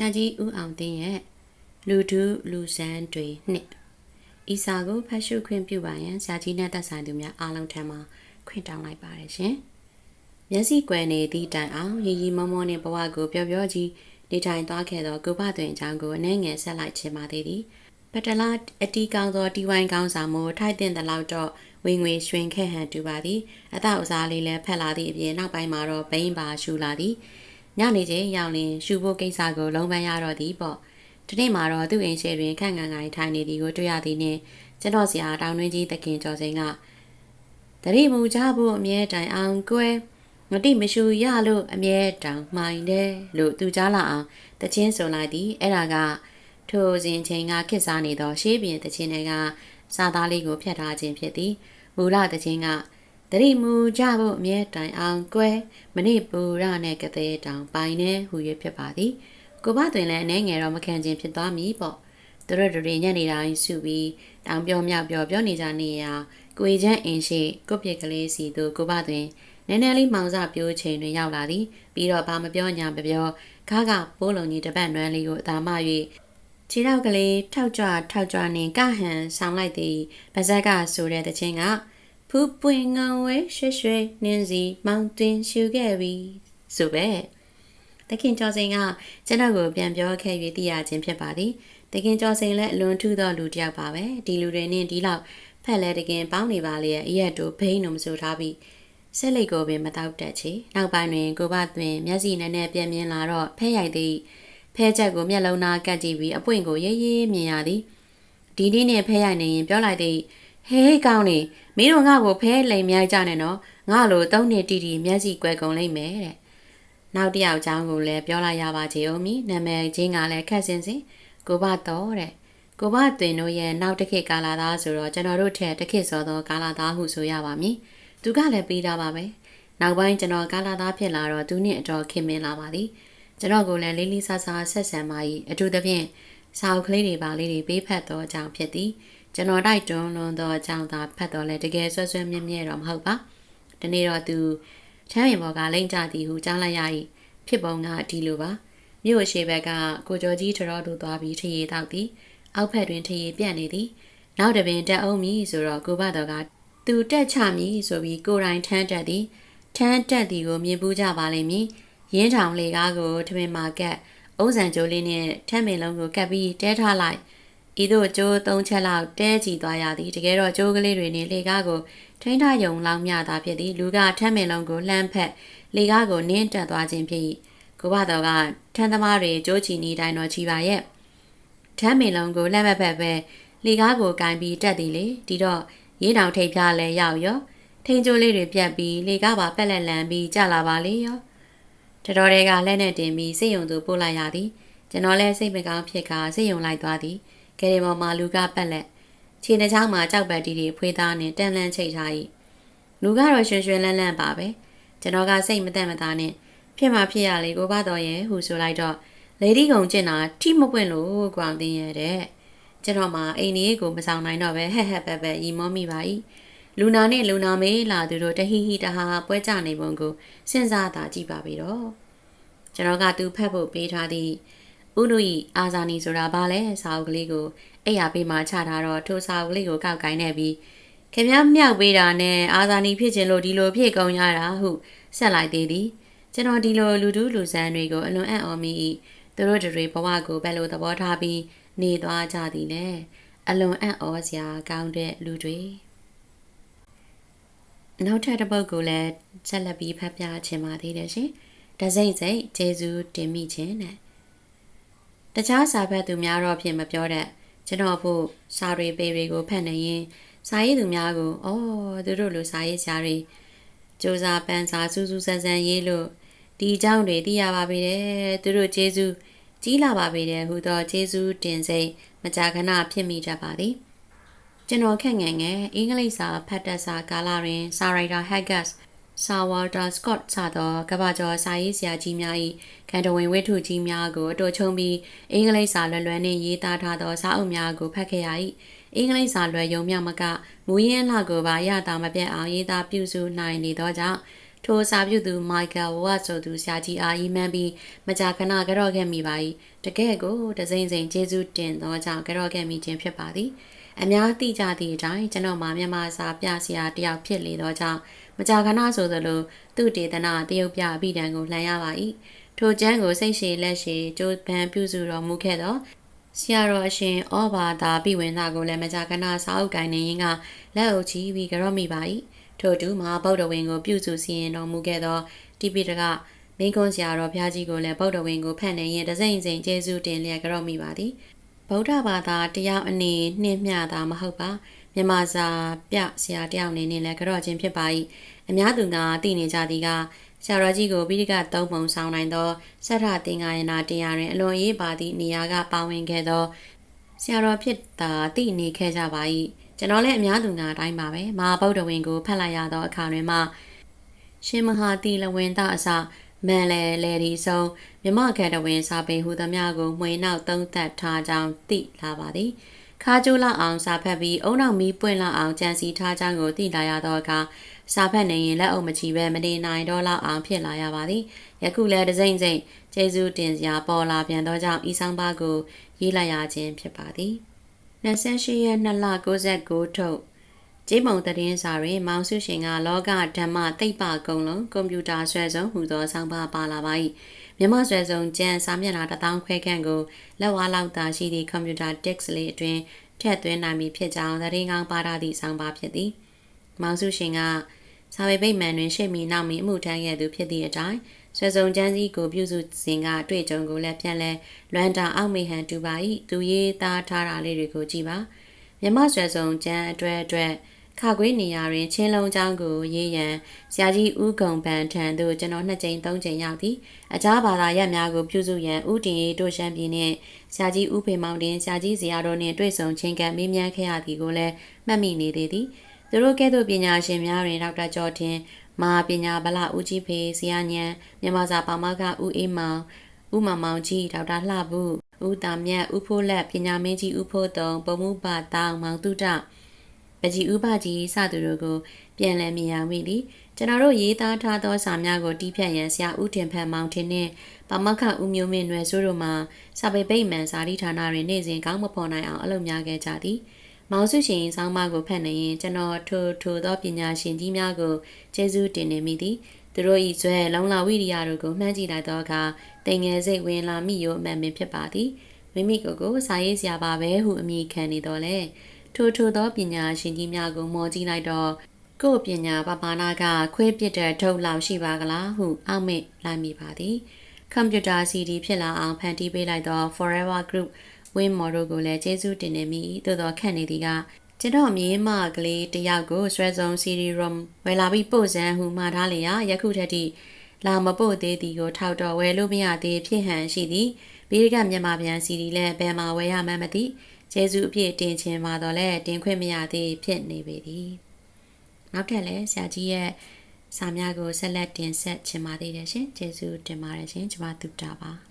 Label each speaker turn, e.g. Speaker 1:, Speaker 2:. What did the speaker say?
Speaker 1: ရာကြီးဦးအောင်သိန်းရဲ့လူဒုလူစန်းတွေနှစ်ဤစာကိုဖတ်ရှုခွင့်ပြုပါရန်ဆရာကြီးနဲ့သက်ဆိုင်သူများအားလုံးထံမှခွင့်တောင်းလိုက်ပါတယ်ရှင်။မျက်စိကွယ်နေသည့်တိုင်အောင်ရီရီမောမောနှင့်ဘဝကိုပျော်ပျော်ကြီးနေထိုင်သွားခဲ့သောကိုဘသွင်အကြောင်းကိုအနှဲငယ်ဆက်လိုက်ခြင်းပါသေးသည်။ပတလာအတီကောင်းသောတီဝိုင်းကောင်းစာမို့ထိုက်တဲ့လောက်တော့ဝင်ငွေရွှင်ခဲ့ဟန်တူပါသည်။အသောအစားလေးလည်းဖက်လာသည့်အပြင်နောက်ပိုင်းမှာတော့ဘိန်းပါရှူလာသည်။ ညနေချင်းရောက်ရင်ရှူဖို့ကိစ္စကိုလုံးပန်းရတော့သည်ပေါ့ဒီနေ့မှာတော့သူ့အိမ်ရှိတွင်ခန့်ငန်ငိုင်းထိုင်နေသည်ကိုတွေ့ရသည်နှင့်ကျွန်တော်ဆရာတောင်တွင်းကြီးတခင်ကျော်စိန်ကတတိမူကြဖို့အမြဲတိုင်အောင်ကွဲငတိမရှူရလို့အမြဲတောင်မှိုင်တယ်လို့သူကြားလာအောင်တချင်းဆိုလိုက်သည်အဲ့ဒါကထိုစဉ်ချိန်ကခစ်စားနေသောရှေးပြင်တချင်းတွေကစာသားလေးကိုဖျက်ထားခြင်းဖြစ်သည်မူလတချင်းက တရိမူကြဖို့အမြဲတိုင်အောင်ကွဲမနစ်ပူရနဲ့ကတဲ့တောင်ပိုင်နေဟူ၍ဖြစ်ပါသည်ကိုဘတွင်လည်းအနေငယ်တော့မခံခြင်းဖြစ်သွားမည်ပေါ့သူတို့တွေညနေတိုင်းစုပြီးတောင်ပြောမြောက်ပြောပြောနေကြနေရာကိုချမ်းအင်းရှိကိုပြစ်ကလေးစီသူကိုဘတွင်နည်းနည်းလေးမှောင်စပြိုးချိန်တွင်ရောက်လာသည်ပြီးတော့ဘာမပြောညာမပြောခါကပိုးလုံးကြီးတပတ်နွမ်းလေးကိုအသာမ၍ခြေထောက်ကလေးထောက်ကြွထောက်ကြွနှင့်ကဟန်ဆောင်လိုက်သည်ပါဇက်ကဆိုတဲ့တခြင်းက ဖူးပွင့်ငောင်ဝဲရွှဲရွှဲနင်းစီမောင်တင်ရှူခဲ့ပြီဆိုပဲတခင်ကျော်စိန်ကကျွန်တော်ကိုပြန်ပြောခဲ့၍သိရခြင်းဖြစ်ပါသည်တခင်ကျော်စိန်လည်းအလွန်ထူးသောလူတစ်ယောက်ပါပဲဒီလူတွေနဲ့ဒီလောက်ဖက်လဲတခင်ပေါင်းနေပါလေအရက်တို့ဘိန်းတို့မဆိုထားပြီးဆက်လိတ်ကိုပင်မတောက်တတ်ချေနောက်ပိုင်းတွင်ကိုဘသွင်မျက်စိနဲ့နဲ့ပြန်မြင်လာတော့ဖဲရိုက်သည်ဖဲချက်ကိုမျက်လုံးသားကတ်ကြည့်ပြီးအပွင့်ကိုရေးရေးမြင်ရသည်ဒီနေ့နဲ့ဖဲရိုက်နေရင်ပြောလိုက်သည် ဟေးကောင်းနေမင်းတို့ငါ့ကိုဖဲလိမ်မြိုက်ကြနဲ့နော်ငါလိုသုံးနှစ်တီတီမျက်စိကွယ်ကုန်လိမ့်မယ်တဲ့နောက်တစ်ယောက်အကြောင်းကိုလည်းပြောလိုက်ရပါချေဦးမီနာမည်ချင်းကလည်းခက်စင်စင်ကိုဘတော်တဲ့ကိုဘသွင်တို့ရဲ့နောက်တစ်ခေတ်ကာလာသားဆိုတော့ကျွန်တော်တို့ထက်တစ်ခေတ်စောသောကာလာသားဟုဆိုရပါမည်သူကလည်းပြီးတာပါပဲနောက်ပိုင်းကျွန်တော်ကာလာသားဖြစ်လာတော့သူနဲ့အတော်ခင်မင်းလာပါသည်ကျွန်တော်ကိုလည်းလေးလေးဆဆဆက်ဆံပါ၏အထူးသဖြင့်စာအုပ်ကလေးတွေပါလေးတွေပေးဖတ်သောအကြောင်းဖြစ်သည် ကျွန်တော်တိုက်တွန်းလွန်သောအကြောင်းသာဖတ်တော်လဲတကယ်ဆွဆွမြဲမြဲတော့မဟုတ်ပါဒီနေ့တော့သူချမ်းရင်ဘော်ကလိမ့်ကြသည်ဟုကြားလိုက်ရ၏ဖြစ်ပုံကဒီလိုပါမြို့ရှိဘက်ကကိုကျော်ကြီးထတော်တို့သွားပြီးထရေတောက်သည်အောက်ဖက်တွင်ထရေပြန့်နေသည်နောက်တပင်တက်အောင်မည်ဆိုတော့ကိုဘတော်ကသူတက်ချမည်ဆိုပြီးကိုတိုင်ထမ်းတက်သည်ထမ်းတက်သည်ကိုမြင်ပူးကြပါလိမ့်မည်ရင်းထောင်လေကားကိုထမင်မာကက်အုံးစံကြိုးလေးနဲ့ထမ်းမင်လုံးကိုကပ်ပြီးတဲထားလိုက် ဤသို့ကျိုးသုံးချက်လောက်တဲကြည်သွားရသည်တကယ်တော့ကျိုးကလေးတွေနဲ့လေကားကိုထိန်းထားယုံလောင်းမြတာဖြစ်သည်လူကထမ်းမင်လုံးကိုလှမ်းဖက်လေကားကိုနင်းတက်သွားခြင်းဖြစ်၏ကိုဘတော်ကထမ်းသမားတွေကျိုးချီနေတိုင်းတော့ချီပါရဲ့ထမ်းမင်လုံးကိုလှမ်းမဖက်ပဲလေကားကိုကင်ပြီးတက်သည်လေဒီတော့ရေးတောင်ထိပ်ပြလဲရောက်ရောထိန်ကျိုးလေးတွေပြတ်ပြီးလေကားပါပက်လက်လန်ပြီးကြလာပါလေရောတတော်တွေကလက်နဲ့တင်ပြီးစိတ်ယုံသူပို့လိုက်ရသည်ကျွန်တော်လည်းစိတ်မကောင်းဖြစ်ကစိတ်ယုံလိုက်သွားသည် ကယ်ရီပေါ်မှာလူကပက်လက်ခြေနှချောင်းမှာကြောက်ပတ်တီတွေဖွေးသားနဲ့တန်လန်းချိတ်ထား၏လူကတော့ရွှင်ရွှင်လန်းလန်းပါပဲကျွန်တော်ကစိတ်မသက်မသားနဲ့ဖြစ်မှဖြစ်ရလေကိုဘတော်ရဲ့ဟူဆိုလိုက်တော့လေဒီကုံကျင်တာထိမပွင့်လို့ကွာတင်ရတဲ့ကျွန်တော်မှအိမ်ကြီးကိုမဆောင်နိုင်တော့ပဲဟက်ဟက်ပက်ပက်ရီမောမိပါ၏လူနာနဲ့လူနာမေးလာသူတို့တဟီဟီတဟာပွဲကြနေပုံကိုစဉ်းစားသာကြည့်ပါပြီတော့ကျွန်တော်ကသူဖက်ဖို့ပေးထားသည့် ဦးလူဤအာဇာနီဆိုတာဘာလဲစာအုပ်ကလေးကိုအဲ့ရပေးမှချထားတော့ထိုစာအုပ်ကလေးကိုကောက်ကိုင်းနေပြီးခင်ဗျားမြောက်ပေးတာနဲ့အာဇာနီဖြစ်ခြင်းလို့ဒီလိုဖြစ်ကုန်ရတာဟုဆက်လိုက်သေးသည်ကျွန်တော်ဒီလိုလူတူးလူဆန်းတွေကိုအလွန်အံ့ဩမိ၏သူတို့တွေဘဝကိုဘယ်လိုသဘောထားပြီးနေသွားကြသည်လဲအလွန်အံ့ဩစရာကောင်းတဲ့လူတွေနောက်ထပ်တစ်ပုဒ်ကိုလည်းဆက်လက်ပြီးဖတ်ပြခြင်းပါသေးတယ်ရှင်။ဒဇိမ့်စိတ်ဂျေဇူးတင်မိခြင်းနဲ့ တခြားစာဖတ်သူများတော့ဖြင့်မပြောတတ်ကျွန်တော်ဖို့စာတွေပေတွေကိုဖတ်နေရင်စာရေးသူများကိုအော်သူတို့လိုစာရေးဆရာတွေစူးစာပန်းစာစူးစူးဆန်းဆန်းရေးလို့ဒီအကြောင်းတွေသိရပါပေတယ်သူတို့ကျေးဇူးကြီးလာပါပေတယ်ဟူသောကျေးဇူးတင်စိတ်မကြာခဏဖြစ်မိကြပါသည်ကျွန်တော်ခက်ငယ်ငယ်အင်္ဂလိပ်စာဖတ်တတ်စာကာလတွင်စာရိုက်တာဟက်ဂတ် ဆာဝါတာစကော့စသောကဘာကျော်စာရေးဆရာကြီးများ၏ခံတော်ဝင်ဝိထုကြီးများကိုအတူချုံပြီးအင်္ဂလိပ်စာလွယ်လွယ်နှင့်ရေးသားထားသောစာအုပ်များကိုဖတ်ခဲ့ရ၏အင်္ဂလိပ်စာလွယ်ယုံမြမကမူရင်းလှကိုပါရတာမပြတ်အောင်ရေးသားပြုစုနိုင်နေသောကြောင့်ထိုစာပြုသူမိုက်ကယ်ဝါဆိုသူဆရာကြီးအားဤမှန်းပြီးမကြာခဏကြော့ခဲ့မိပါ၏တကယ်ကိုတစိမ့်စိမ့်ကျေးဇူးတင်သောကြောင့်ကြော့ခဲ့မိခြင်းဖြစ်ပါသည် အများသိကြသည့်အတိုင်းကျွန်တော်မှာမြန်မာစာပြဆရာတယောက်ဖြစ်လေသောကြောင့်မကြာခဏဆိုသလိုသူ့ဒေသနာတရုတ်ပြအပိဒံကိုလှန်ရပါ၏ထိုကျမ်းကိုစိတ်ရှည်လက်ရှည်ကြိုးပမ်းပြုစုတော်မူခဲ့သောဆရာတော်အရှင်ဩဘာသာပိဝင်သာကိုလည်းမကြာခဏစာအုပ်ကိုင်းနေရင်းကလက်အုပ်ချီပြီးကြော့မိပါ၏ထို့တူမဟာဗုဒ္ဓဝင်ကိုပြုစုစီရင်တော်မူခဲ့သောတိပိတကမင်းကွန်းဆရာတော်ဘုရားကြီးကိုလည်းဗုဒ္ဓဝင်ကိုဖတ်နေရင်တစိမ့်စိမ့်ကျေးဇူးတင်လျက်ကြော့မိပါသည် ဗုဒ္ဓဘာသာတရားအနေနှင်းမျှတာမဟုတ်ပါမြန်မာစာပြဆရာတယောက်အနေနဲ့လည်းကြော့ခြင်းဖြစ်ပါ၏အများသူကသိနေကြသည်ကဆရာတော်ကြီးကိုပိဋကသုံးပုံဆောင်နိုင်သောစထသင်္ကာယနာတရားတွင်အလွန်ရေးပါသည့်နေရာကပါဝင်ခဲ့သောဆရာတော်ဖြစ်တာသိနေခဲ့ကြပါ၏ကျွန်တော်လည်းအများသူငါအတိုင်းပါပဲမဟာဗုဒ္ဓဝင်ကိုဖတ်လိုက်ရသောအခါတွင်မှရှင်မဟာတိလဝင်သားအစ မန်လဲလဲဒီဆုံးမြမခက်တဝင်စာပေဟူသည်များကိုမှွေနောက်သုံးသက်ထားကြောင်းသိလာပါသည်ခါကျိုးလောက်အောင်စာဖတ်ပြီးအုံနောက်မီးပွင့်လောက်အောင်ကြံစီထားကြောင်းကိုသိလာရသောအခါစာဖတ်နေရင်လက်အုပ်မချီပဲမနေနိုင်တော့လောက်အောင်ဖြစ်လာရပါသည်ယခုလည်းတစိမ့်စိမ့်ကျေးဇူးတင်စရာပေါ်လာပြန်သောကြောင့်ဤဆောင်ပါကိုရေးလိုက်ရခြင်းဖြစ်ပါသည်28ရက်2လ69ထုတ် ကျေးမုံတည်င်းစာတွင်မောင်စုရှင်ကလောကဓမ္မသိပ္ပကုံလုံးကွန်ပျူတာဆွဲဆုံးဟူသောဆောင်ပါပါလာပါ၏မြမဆွဲဆုံးကျန်းစာမျက်နှာတစ်ထောင်ခွဲခန့်ကိုလက်ဝါးလောက်သာရှိသည့်ကွန်ပျူတာ disk လေးအတွင်းထည့်သွင်းနိုင်ပြီဖြစ်ကြောင်းသတင်းကောင်းပါရသည့်ဆောင်ပါဖြစ်သည်မောင်စုရှင်ကစာပေပိတ်မှန်တွင်ရှေ့မီနောက်မီအမှုထမ်းခဲ့သူဖြစ်သည့်အတိုင်းဆွေစုံချမ်းစည်းကိုပြုစုစဉ်ကအတွေ့အကြုံကိုလည်းပြန်လဲလွမ်းတာအောက်မေဟန်တူပါ၏သူရေးသားထားတာလေးတွေကိုကြည့်ပါမြမဆွေစုံချမ်းအတွက်အတွက် ခါခွေးနေရာတွင်ချင်းလုံးချောင်းကိုရေးရန်ဆရာကြီးဦးကုံပန်ထံသို့ကျွန်တော်နှစ်ကြိမ်သုံးကြိမ်ရောက်သည်အခြားဘာသာရပ်များကိုပြုစုရန်ဦးတင်ရေးတို့ရှမ်းပြည်နှင့်ဆရာကြီးဦးဖေမောင်တင်ဆရာကြီးဇေယျတို့နှင့်တွေ့ဆုံချင်းကမေးမြန်းခဲ့ရသည်ကိုလည်းမှတ်မိနေသေးသည်သူတို့ကဲ့သို့ပညာရှင်များတွင်ဒေါက်တာကျော်တင်မဟာပညာဗလဦးကြီးဖေဇီယာညံမြန်မာစာပါမကဦးအေးမောင်ဦးမောင်မောင်ကြီးဒေါက်တာလှဘူးဦးတာမြတ်ဦးဖိုးလက်ပညာမင်းကြီးဦးဖိုးတုံပုံမှုပါတောင်မောင်တုဒ ပကြီးဥပကြီးစသူတို့ကိုပြန်လည်မြင်ရမိသည်ကျွန်တော်တို့ရေးသားထားသောစာများကိုတီးဖြတ်ရန်ဆရာဦးတင်ဖန်မောင်ထင်းနှင့်ပမခဦးမျိုးမင်းနွယ်စိုးတို့မှစာပေပိတ်မှန်စာရီဌာနတွင်နေ့စဉ်ကောင်းမဖော်နိုင်အောင်အလုပ်များခဲ့ကြသည်။မောင်စုရှင်ဆောင်းပါးကိုဖတ်နေရင်ကျွန်တော်ထိုထိုသောပညာရှင်ကြီးများကိုကျေးဇူးတင်နေမိသည်သူတို့၏ဇွဲလုံလဝိရိယတို့ကိုမှန်းကြည့်လိုက်သောအခါတိမ်ငယ်စိတ်ဝင်လာမိရောအမှန်ပင်ဖြစ်ပါသည်မိမိကိုယ်ကိုစာရေးစရာပါပဲဟုအမိခံနေတော်လဲ ထိုထိုသောပညာရှင်ကြီးများကိုမော်ကြည့်လိုက်တော့ကို့ပညာပပနာကခွေးပစ်တဲ့ထုတ်လောက်ရှိပါကလားဟုအောက်မေ့လိုက်မိပါသည်ကွန်ပျူတာ CD ဖြစ်လာအောင်ဖန်တီးပေးလိုက်သော Forever Group ဝင်းမော်တို့ကိုလည်းကျေးဇူးတင်နေမိသို့တော်ခန့်နေသည်ကကျွန်တော်မြေးမကလေးတယောက်ကိုဆွဲစုံ CD ROM ဝယ်လာပြီးပို့စမ်းဟူမှားထားလေရာယခုထက်ထိလာမပို့သေးသည်ကိုထောက်တော့ဝယ်လို့မရသေးဖြစ်ဟန်ရှိသည်ဘီရကမြန်မာပြန် CD လည်းဘယ်မှာဝယ်ရမှန်းမသိ ကျေးဇူးအပြည့်တင်ခြင်းမှာတော့လဲတင်ခွင့်မရသေးဖြစ်နေပေသည်နောက်ထပ်လည်းဆရာကြီးရဲ့စာများကိုဆက်လက်တင်ဆက်ချင်ပါသေးတယ်ရှင်ကျေးဇူးတင်ပါတယ်ရှင်ကျွန်မတူတာပါ